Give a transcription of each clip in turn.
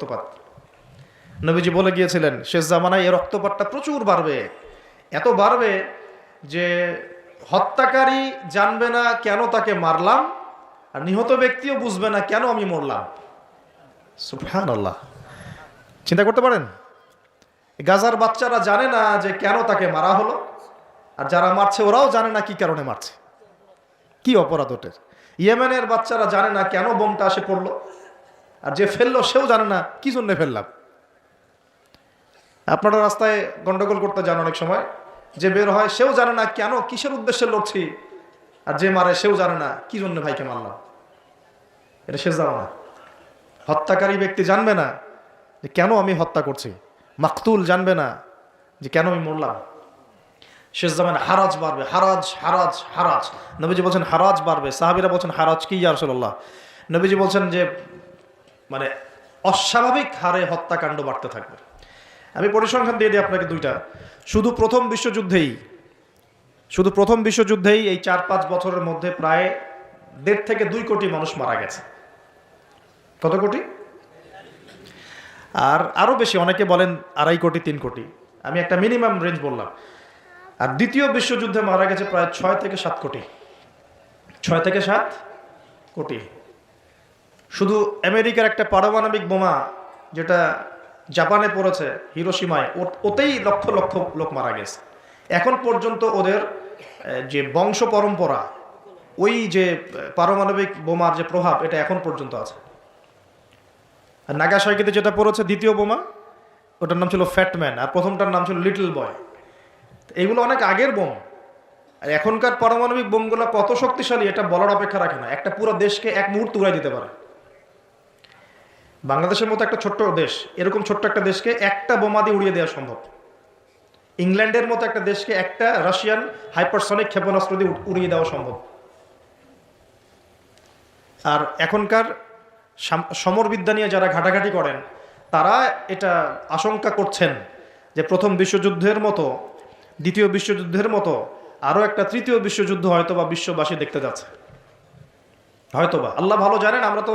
রক্তপাত। নবীজি বলে গিয়েছিলেন, শেষ জামানায় এই রক্তপাতটা প্রচুর বাড়বে। এত বাড়বে যে হত্যাকারী জানবে না কেন তাকে মারলাম, আর নিহত ব্যক্তিও বুঝবে না কেন আমি মরলাম। সুফহান আল্লাহ চিন্তা করতে পারেন, গাজার বাচ্চারা জানে না যে কেন তাকে মারা হলো, আর যারা মারছে ওরাও জানে না কি কারণে মারছে। কি অপরাধ ওটের? ইয়েমেনের বাচ্চারা জানে না কেন বোমটা আসে পড়ল। আর যে ফেলল সেও জানে না, কি জন্য ফেললাম? আপনারা রাস্তায় গন্ডগোল করতে যান অনেক সময়। যে বের হয় সেও জানে না কেন, কিসের উদ্দেশ্যে লড়ছি? আর যে মারে সেও জানে না, কি জন্য ভাইকে মারলাম? এটা শেষ জানো না হত্যাকারী ব্যক্তি জানবে না যে কেন আমি হত্যা করছি। মাকতুল জানবে না যে কেন আমি মরলাম। শেষ জামান, হারাজ বাড়বে, হারাজ হারাজ হারাজ। নবীজি বলছেন, হারাজ বাড়বে। সাহাবিরা বলছেন, হারাজ কি ইয়ারসল্লাহ নবীজি বলছেন যে মানে অস্বাভাবিক হারে হত্যাকাণ্ড বাড়তে থাকবে। আমি পরিসংখ্যান দিয়ে দিই আপনাকে দুইটা। শুধু প্রথম বিশ্বযুদ্ধেই, শুধু প্রথম বিশ্বযুদ্ধেই এই চার পাঁচ বছরের মধ্যে প্রায় দেড় থেকে দুই কোটি মানুষ মারা গেছে। কত কোটি? আর আরও বেশি, অনেকে বলেন আড়াই কোটি, তিন কোটি। আমি একটা মিনিমাম রেঞ্জ বললাম। আর দ্বিতীয় বিশ্বযুদ্ধে মারা গেছে প্রায় ছয় থেকে সাত কোটি। ছয় থেকে সাত কোটি। শুধু আমেরিকার একটা পারমাণবিক বোমা যেটা জাপানে পড়েছে হিরোসীমায় ওতেই লক্ষ লক্ষ লোক মারা গেছে। এখন পর্যন্ত ওদের যে বংশ পরম্পরা, ওই যে পারমাণবিক বোমার যে প্রভাব, এটা এখন পর্যন্ত আছে। আর নাগাসাইকিতে যেটা পড়েছে, দ্বিতীয় বোমা, ওটার নাম ছিল ফ্যাটম্যান আর প্রথমটার নাম ছিল লিটল বয় এগুলো অনেক আগের বোম। আর এখনকার পারমাণবিক বোমগুলো কত শক্তিশালী, এটা বলার অপেক্ষা রাখে না। একটা পুরো দেশকে এক মুহূর্ত উড়াই দিতে পারে। বাংলাদেশের মতো একটা ছোট্ট দেশ, এরকম ছোট্ট একটা দেশকে একটা বোমা দিয়ে উড়িয়ে দেওয়া সম্ভব। ইংল্যান্ডের মতো একটা দেশকে একটা রাশিয়ান হাইপারসনিক ক্ষেপণাস্ত্র দিয়ে উড়িয়ে দেওয়া সম্ভব। আর এখনকার সমরবিদ্যা নিয়ে যারা ঘাটাঘাটি করেন, তারা এটা আশঙ্কা করছেন যে প্রথম বিশ্বযুদ্ধের মতো, দ্বিতীয় বিশ্বযুদ্ধের মতো, আরও একটা তৃতীয় বিশ্বযুদ্ধ হয়তো বা বিশ্ববাসী দেখতে যাচ্ছে। হয়তোবা। আল্লাহ ভালো জানেন, আমরা তো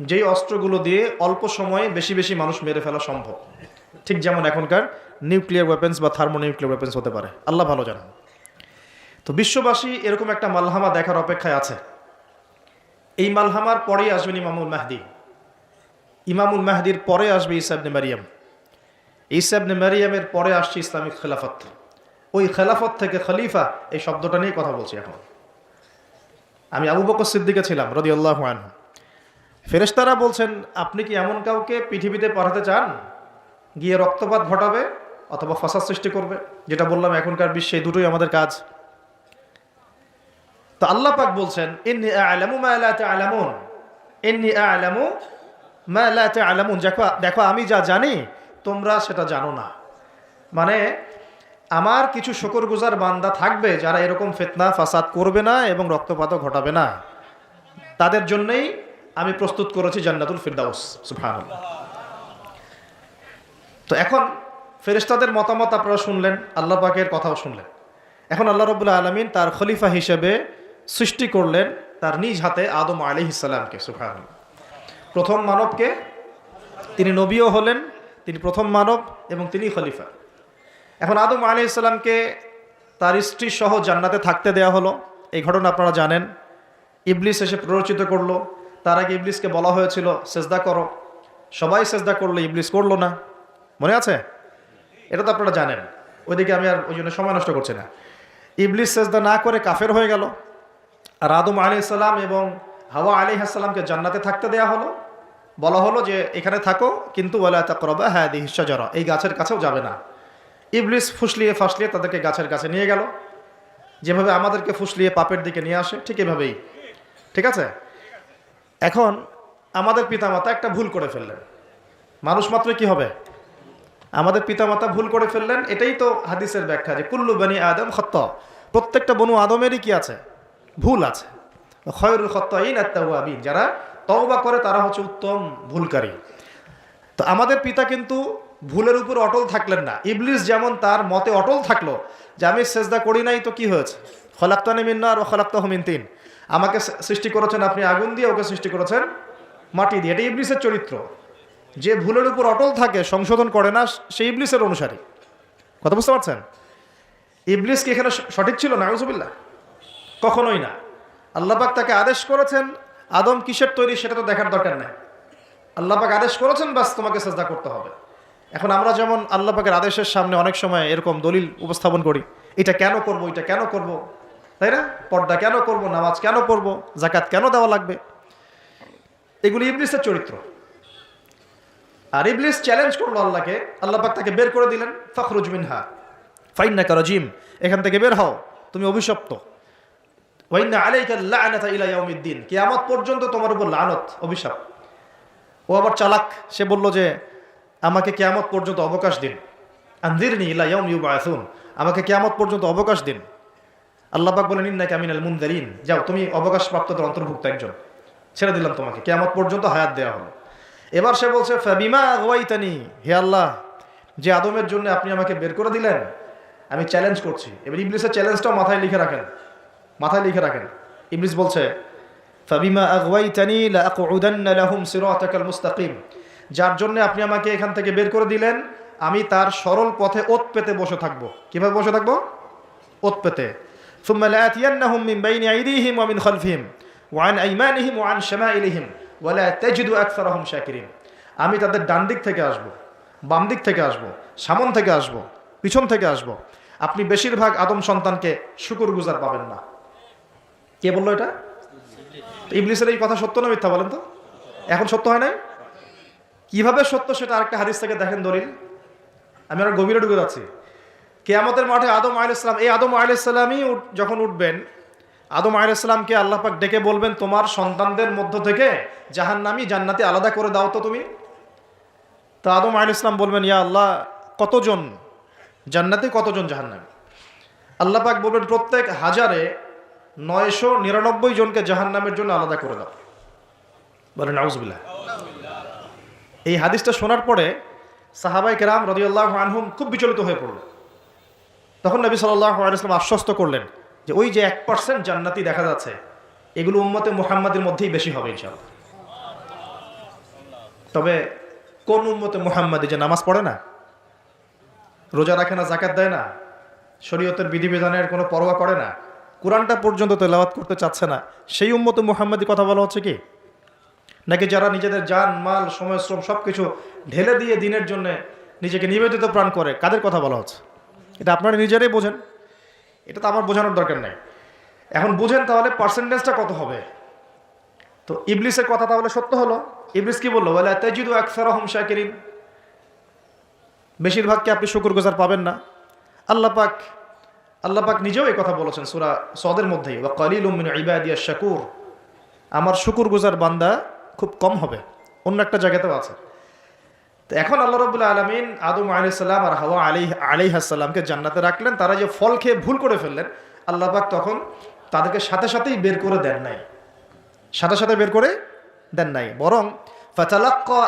যেই অস্ত্রগুলো দিয়ে অল্প সময়ে বেশি বেশি মানুষ মেরে ফেলা সম্ভব। ঠিক যেমন এখনকার নিউক্লিয়ার ওয়েপেন্স বা থার্মো নিউক্লিয়ার ওয়েপেন্স হতে পারে। আল্লাহ ভালো জানেন। তো বিশ্ববাসী এরকম একটা মালহামা দেখার অপেক্ষায় আছে। এই মালহামার পরেই আসবেন ইমামুল মাহদি। ইমামুল মাহদির পরে আসবে ইসাবনে মারিয়াম। ইসাবনে মারিয়ামের পরে আসছে ইসলামিক খেলাফত। ওই খেলাফত থেকে খলিফা, এই শব্দটা নিয়ে কথা বলছি এখন। আমি আবু বকর সিদ্দিকে ছিলাম রদি আল্লাহ ফেরেশতারা বলছেন, আপনি কি এমন কাউকে পৃথিবীতে পাঠাতে চান? গিয়ে রক্তপাত ঘটাবে অথবা ফসাদ সৃষ্টি করবে? যেটা বললাম, এখনকার বিশ্বে দুটোই আমাদের কাজ। তো আল্লাহ পাক বলছেন দেখো দেখো, আমি যা জানি, তোমরা সেটা জানো না। মানে আমার কিছু শুকরগুজার বান্দা থাকবে যারা এরকম ফিতনা, ফাসাদ করবে না এবং রক্তপাতও ঘটাবে না। তাদের জন্যই আমি প্রস্তুত করেছি জান্নাতুল ফিরদাউস, সুবহানাল্লাহ। তো এখন ফেরেশতাদের মতামত আপনারা শুনলেন, আল্লাহ পাকের কথাও শুনলেন। এখন আল্লাহ রবুল্লা আলমিন তার খলিফা হিসেবে সৃষ্টি করলেন তার নিজ হাতে আদম আলি ইসালামকে সুফান প্রথম মানবকে তিনি নবীও হলেন, তিনি প্রথম মানব এবং তিনি খলিফা। এখন আদম আলি ইসলামকে তার স্ত্রী সহ জান্নাতে থাকতে দেয়া হলো। এই ঘটনা আপনারা জানেন। ইবলিস এসে প্ররোচিত করল। তার আগে ইবলিসকে বলা হয়েছিল, সেজদা করো। সবাই সেজদা করল ইবলিস করল না। মনে আছে? এটা তো আপনারা জানেন। ওইদিকে আমি আর ওই জন্য সময় নষ্ট করছি না। ইবলিস সেজদা না করে কাফের হয়ে গেল। আর আদম আলি সাল্লাম এবং হাওয়া আলি হাসাল্লামকে জান্নাতে থাকতে দেয়া হলো। বলা হলো যে, এখানে থাকো, কিন্তু বলে তাকরবা হ্যাঁ দি দিহিসাজরা এই গাছের কাছেও যাবে না। ইবলিস ফুসলিয়ে ফাসলিয়ে তাদেরকে গাছের কাছে নিয়ে গেল। যেভাবে আমাদেরকে ফুসলিয়ে পাপের দিকে নিয়ে আসে, ঠিক এভাবেই। ঠিক আছে? এখন আমাদের পিতামাতা একটা ভুল করে ফেললেন। মানুষ মাত্র কি হবে? আমাদের পিতামাতা ভুল করে ফেললেন, এটাই তো হাদিসের ব্যাখ্যা যে কুল্লু বানি আদম খত্ত। প্রত্যেকটা বনু আদমেরই কি আছে? ভুল আছে। খয়রুল খত্তাইন আত্মাবিন যারা তওবা করে তারা হচ্ছে উত্তম ভুলকারী। তো আমাদের পিতা কিন্তু ভুলের উপর অটল থাকলেন না। ইবলিস যেমন তার মতে অটল থাকল যে আমি সেজদা করি নাই তো কি হয়েছে? খলাক্তানি মিন্নার ও খলাক্তাহ মিন তিন। আমাকে সৃষ্টি করেছেন আপনি আগুন দিয়ে, ওকে সৃষ্টি করেছেন মাটি দিয়ে। এটা ইবলিসের চরিত্র। যে ভুলের উপর অটল থাকে, সংশোধন করে না সেই ইবলিসের অনুসারী। কথা বুঝতে পারছেন? ইবলিস কি এখানে সঠিক ছিল? না নাউজুবিল্লাহ। কখনোই না। আল্লাপাক তাকে আদেশ করেছেন, আদম কিসের তৈরি সেটা তো দেখার দরকার নেই। আল্লাপাক আদেশ করেছেন, বাস তোমাকে চেষ্টা করতে হবে। এখন আমরা যেমন আল্লাপাকের আদেশের সামনে অনেক সময় এরকম দলিল উপস্থাপন করি, এটা কেন করব, এটা কেন করব? তাই না? পর্দা কেন করব, নামাজ কেন পড়ব জাকাত কেন দেওয়া লাগবে? এগুলি ইবলিসের চরিত্র। আর ইবলিস চ্যালেঞ্জ করল আল্লাহকে আল্লাপাক তাকে বের করে দিলেন, ফখরুজ মিনহা ফাইন্না কারজিম এখান থেকে বের হও, তুমি অভিশপ্ত। ওয়াইন্না আলাইকা লাআনাতা ইলা ইয়াউমিদ্দিন, কিয়ামত পর্যন্ত তোমার উপর লানত, অভিশাপ। ও আবার চালাক, সে বলল যে, আমাকে কিয়ামত পর্যন্ত অবকাশ দিন। আনজিরনি ইলা ইয়াউম ইউবাআসুন আমাকে কিয়ামত পর্যন্ত অবকাশ দিন। আল্লাহ পাক বলেন, ইন্নাকা মিনাল মুনজারিন। যাও, তুমি অবকাশপ্রাপ্তদের অন্তর্ভুক্ত একজন। ছেড়ে দিলাম তোমাকে কেমন পর্যন্ত হায়াত দেওয়া হলো। এবার সে বলছে, ফাবিমা আগাইতানি হে আল্লাহ, যে আদমের জন্য আপনি আমাকে বের করে দিলেন, আমি চ্যালেঞ্জ করছি। এবার ইবলিসের চ্যালেঞ্জটাও মাথায় লিখে রাখেন, মাথায় লিখে রাখেন। ইবলিস বলছে, ফাবিমা আগাইতানি লাআকুদান্না লাহুম সিরাতাকাল মুস্তাকিম। যার জন্য আপনি আমাকে এখান থেকে বের করে দিলেন, আমি তার সরল পথে ওত পেতে বসে থাকব। কীভাবে বসে থাকব? ওত পেতে। ثم لآتينهم من بين أيديهم ومن خلفهم وعن أيمانهم وعن شمائلهم ولا تجد أكثرهم شاكرين আমি তাদের ডান দিক থেকে আসব বাম দিক থেকে আসব সামন থেকে আসব পিছন থেকে আসব আপনি বেশিরভাগ আদম সন্তানকে শুকুর গুজার পাবেন না কে বললো এটা তো ইবলিসের এই কথা সত্য না মিথ্যা বলেন তো এখন সত্য হয় নাই কিভাবে সত্য সেটা আরেকটা হাদিস থেকে দেখেন দলিল আমি আর গভীরে ঢুকে যাচ্ছি কেয়ামতের মাঠে আদম আলাইসালাম এই আদম আলাইসালামই যখন উঠবেন, আদম আলাইসালামকে আল্লাহ পাক ডেকে বলবেন, তোমার সন্তানদের মধ্য থেকে জাহান্নামি জান্নাতি আলাদা করে দাও তো তুমি। তো আদম আলাইসালাম বলবেন, ইয়া আল্লাহ, কতজন জান্নাতি কতজন জাহান্নামি? আল্লাহ পাক বলবেন, প্রত্যেক হাজারে নয়শো নিরানব্বই জনকে জাহান্নামের জন্য আলাদা করে দাও। বলেন আউজবিল্লাহ এই হাদিসটা শোনার পরে সাহাবাই কেরাম রদিউল্লাহ আনহুম খুব বিচলিত হয়ে পড়ল তখন নবী সাল্লাহ আশ্বস্ত করলেন যে ওই যে এক পার্সেন্ট জান্নাতি দেখা যাচ্ছে, এগুলো উম্মতে মুহাম্মাদের মধ্যেই বেশি হবে ইনশাআল্লাহ। তবে কোন উম্মতে মুহাম্মাদি যে নামাজ পড়ে না, রোজা রাখে না জাকাত দেয় না, শরীয়তের বিধিবিধানের কোনো পরোয়া করে না, কোরআনটা পর্যন্ত তেলাওয়াত করতে চাচ্ছে না, সেই উম্মতে মুহাম্মাদি কথা বলা হচ্ছে কি? নাকি যারা নিজেদের যান মাল, সময়, শ্রম সব কিছু ঢেলে দিয়ে দিনের জন্য নিজেকে নিবেদিত প্রাণ করে, কাদের কথা বলা হচ্ছে? এটা আপনারা নিজেরাই বোঝেন। এটা তো আমার বোঝানোর দরকার নেই। এখন বুঝেন তাহলে পার্সেন্টেজটা কত হবে? তো ইবলিসের কথা তাহলে সত্য হলো। ইবলিস কি বলল? বলে তেজিদু আকসারহম শাকিরিন। বেশিরভাগকে আপনি শুকুর গুজার পাবেন না। আল্লাহ পাক আল্লাহ পাক নিজেও এই কথা বলেছেন সুরা সদের মধ্যেই। বা কালিল মিন ইবাদিয়া শাকুর। আমার শুকুর গুজার বান্দা খুব কম হবে। অন্য একটা জায়গাতেও আছে। তো এখন আল্লাহ রবুল্লা আলমিন আদম আলাইসাল্লাম আর হাওয়া আলী আলিহাসাল্লামকে জান্নাতে রাখলেন। তারা যে ফল খেয়ে ভুল করে ফেললেন, আল্লাহ পাক তখন তাদেরকে সাথে সাথেই বের করে দেন নাই। সাথে সাথে বের করে দেন নাই। বরং ফাতালাক্কা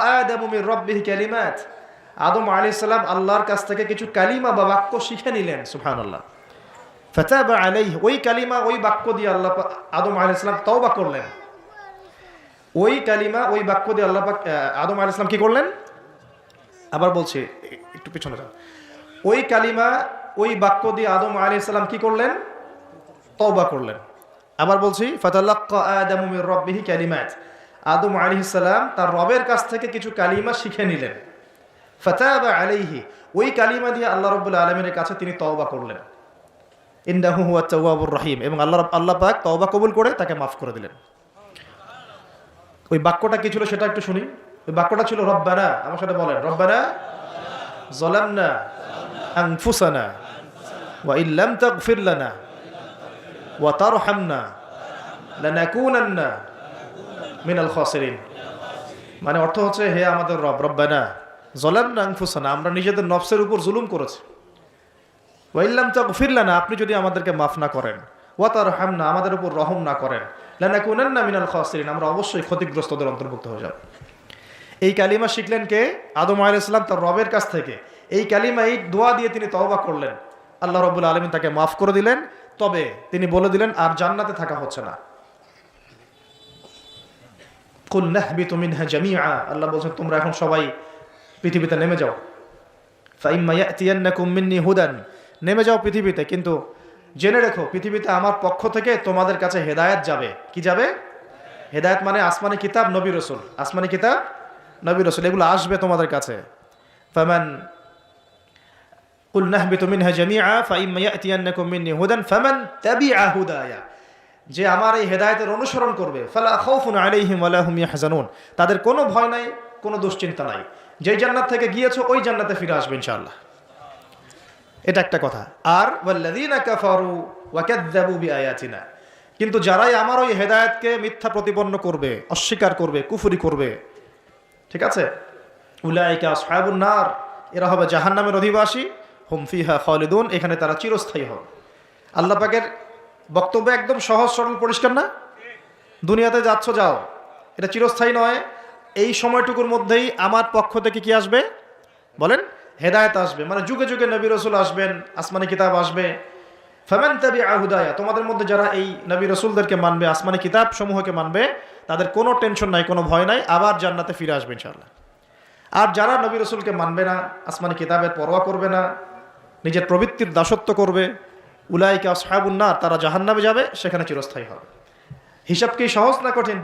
আদামু আলী সাল্লাম আল্লাহর কাছ থেকে কিছু কালিমা বা বাক্য শিখে নিলেন সুফান আল্লাহ ফেতাবা আলাই ওই কালিমা, ওই বাক্য দিয়ে আল্লাহ আদম আলী ইসলাম তওবা করলেন। ওই কালিমা, ওই বাক্য দিয়ে আল্লাহ আদম আলী ইসলাম কি করলেন? আবার বলছি, একটু পিছনে যান। ওই কালিমা, ওই বাক্য দিয়ে আদম আলী ইসলাম কি করলেন? তওবা করলেন। আবার বলছি ফাতাল্লাক্কা আদামু মির রাব্বিহি আদম আলাইহিস সালাম তার রবের কাছ থেকে কিছু কালিমা শিখে নিলেন। ফাতাবা আলাইহি, ওই কালিমা দিয়ে আল্লাহ রাব্বুল আলামিনের কাছে তিনি তওবা করলেন। ইন্নাহু হুয়া তাওয়াবুর রহিম, এবং আল্লাহ রাব- আল্লাহ পাক তওবা কবুল করে তাকে মাফ করে দিলেন। ওই বাক্যটা কি ছিল সেটা একটু শুনি। বাক্যটা ছিল, রব্বানা আমার সাথে বলেন, রব্বানা যালামনা আনফুসানা ওয়া ইল্লাম তাগফির লানা ওয়া তারহামনা লানাকুনান্না মিনাল খাসিরিন। মানে অর্থ হচ্ছে, হে আমাদের রব, রব্বানা জলামনা আনফুসানা, আমরা নিজেদের নফসের উপর জুলুম করেছি। ওয়াইল্লাম তাগফির লানা, আপনি যদি আমাদেরকে মাফ না করেন। ওয়া তারহামনা, আমাদের উপর রহম না করেন। লানাকুনান্না মিনাল খাসিরিন, আমরা অবশ্যই ক্ষতিগ্রস্তদের অন্তর্ভুক্ত হয়ে যাব। এই কালিমা শিখলেন কে? আদম আলাইহিস সালাম তার রবের কাছ থেকে। এই কালিমা এই দোয়া দিয়ে তিনি তওবা করলেন। আল্লাহ রব্বুল আলমিন তাকে মাফ করে দিলেন। তবে তিনি বলে দিলেন, আর জান্নাতে থাকা হচ্ছে না। আল্লাহ বলছেন, তোমরা এখন সবাই পৃথিবীতে নেমে যাও। নেমে যাও পৃথিবীতে, কিন্তু জেনে রেখো, পৃথিবীতে আমার পক্ষ থেকে তোমাদের কাছে হেদায়েত যাবে। কি যাবে? হেদায়েত মানে আসমানি কিতাব, নবী রসুল। আসমানি কিতাব নবী রসুল এগুলো আসবে তোমাদের কাছে ফামান قل نهبط منها جميعا فإما يأتينكم مني هدى فمن تبع هدايا যে আমার এই হেদায়েতের অনুসরণ করবে ফালা খাউফুন আলাইহিম ওয়ালা হুম ইয়াহজানুন তাদের কোনো ভয় নাই কোনো দুশ্চিন্তা নাই যেই জান্নাত থেকে গিয়েছো ওই জান্নাতে ফিরে আসবে ইনশাআল্লাহ এটা একটা কথা আর ওয়াল্লাযীনা কাফারু ওয়া কাযযাবু বিআয়াতিনা কিন্তু যারাই আমার ওই হেদায়েতকে মিথ্যা প্রতিপন্ন করবে অস্বীকার করবে কুফরি করবে ঠিক আছে? নার, এরা হবে জাহান্নামের অধিবাসী, হুম ফিহা খালিদুন, এখানে তারা চিরস্থায়ী হবে। আল্লাহ পাকের বক্তব্য একদম সহজ, সরল, পরিষ্কার না? দুনিয়াতে যাচ্ছ, যাও। এটা চিরস্থায়ী নয়। এই সময়টুকুর মধ্যেই আমার পক্ষ থেকে কি আসবে? বলেন, হেদায়েত আসবে। মানে যুগে যুগে নবী রসুল আসবেন, আসমানি কিতাব আসবে। ফেমেন আহুদায়া তোমাদের মধ্যে যারা এই নবী রসুলদেরকে মানবে, আসমানি কিতাব সমূহকে মানবে, তাদের কোনো টেনশন নাই, কোনো ভয় নাই, আবার জান্নাতে ফিরে আসবে ইনশাআল্লাহ। আর যারা নবী রসুলকে মানবে না, আসমানি কিতাবের পরোয়া করবে না, নিজের প্রবৃত্তির দাসত্ব করবে, উলাইকে আসহাবুন্নার তারা জাহান্নামে যাবে, সেখানে চিরস্থায়ী হবে। হিসাব কি সহজ না কঠিন?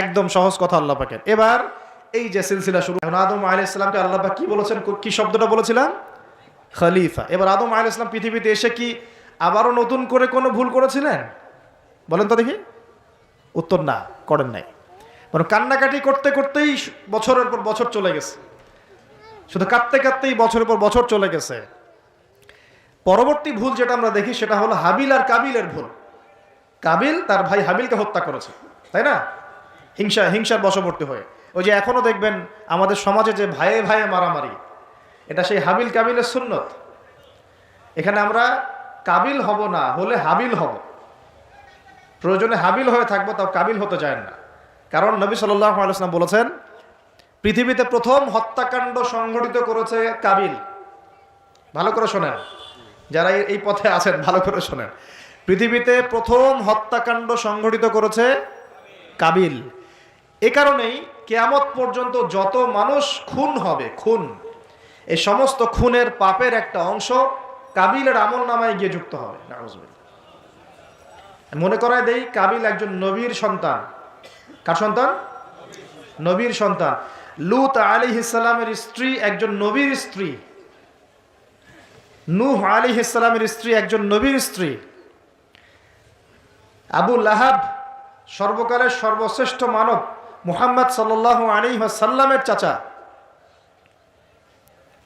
একদম সহজ কথা আল্লাহ পাকের। এবার এই যে সিলসিলা শুরু আদম আলাইহিস সালামকে আল্লাহ পাক কি বলেছেন কি শব্দটা বলেছিলাম? খলিফা। এবার আদম আলাইহিস সালাম পৃথিবীতে এসে কি আবারও নতুন করে কোনো ভুল করেছিলেন? বলেন তো দেখি। উত্তর না, করেন নাই। মানে কান্নাকাটি করতে করতেই বছরের পর বছর চলে গেছে। শুধু কাঁদতে কাঁদতেই বছরের পর বছর চলে গেছে। পরবর্তী ভুল যেটা আমরা দেখি, সেটা হলো হাবিল আর কাবিলের ভুল। কাবিল তার ভাই হাবিলকে হত্যা করেছে, তাই না? হিংসা, হিংসার বশবর্তী হয়ে। ওই যে এখনও দেখবেন আমাদের সমাজে যে ভাইয়ে ভাইয়ে মারামারি, এটা সেই হাবিল কাবিলের সুন্নত। এখানে আমরা কাবিল হব না, হলে হাবিল হব। প্রয়োজনে হাবিল হয়ে থাকব, তাও কাবিল হতে যায় না। কারণ নবী আলাইসলাম বলেছেন, পৃথিবীতে প্রথম হত্যাকাণ্ড সংঘটিত করেছে কাবিল। ভালো করে শোনেন। যারা এই পথে আছেন, ভালো করে শোনেন। পৃথিবীতে প্রথম হত্যাকাণ্ড সংঘটিত করেছে কাবিল। এ কারণেই কেয়ামত পর্যন্ত যত মানুষ খুন হবে, খুন এই সমস্ত খুনের পাপের একটা অংশ কাবিলের আমল নামায় গিয়ে যুক্ত হবে। মনে করায় দেই, কাবিল একজন নবীর সন্তান। কার সন্তান? নবীর সন্তান। লুত আলী ইসলামের স্ত্রী একজন নবীর স্ত্রী। নূহ আলী ইসলামের স্ত্রী একজন নবীর স্ত্রী। আবু লাহাব সর্বকালের সর্বশ্রেষ্ঠ মানব, মুহাম্মদ সাল্লাহ আলী সাল্লামের চাচা।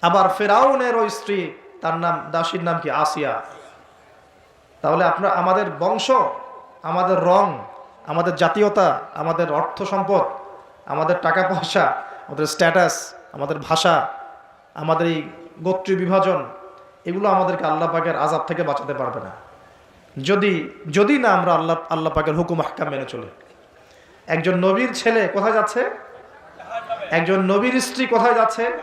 আবার ফেরাউনের ওই স্ত্রী তার নাম, দাসীর নাম কি? আসিয়া। তাহলে আপনার, আমাদের বংশ, আমাদের রং, আমাদের জাতীয়তা, আমাদের অর্থ সম্পদ, আমাদের টাকা পয়সা, আমাদের স্ট্যাটাস আমাদের ভাষা, আমাদের এই গোত্রীয় বিভাজন, এগুলো আমাদেরকে আল্লাহ পাকের আজাব থেকে বাঁচাতে পারবে না। যদি যদি না আমরা আল্লাহ আল্লাহ পাকের হুকুম হাক্কাম মেনে চলি। একজন নবীর ছেলে কোথায় যাচ্ছে? একজন নবীর স্ত্রী কোথায় যাচ্ছে?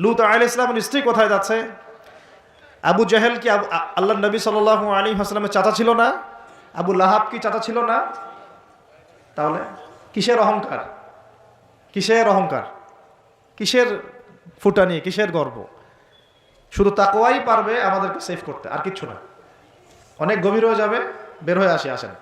লুত আল ইসলামের স্ত্রী কোথায় যাচ্ছে? আবু জাহেল কি আল্লাহ নবী সাল আলী হাসলামের চাচা ছিল না? আবু লাহাব কি চাচা ছিল না? তাহলে কিসের অহংকার? কিসের অহংকার? কিসের ফুটানি? কিসের গর্ব? শুধু তাকোয়াই পারবে আমাদেরকে সেভ করতে, আর কিচ্ছু না। অনেক গভীর হয়ে যাবে, বের হয়ে আসি, আসেন।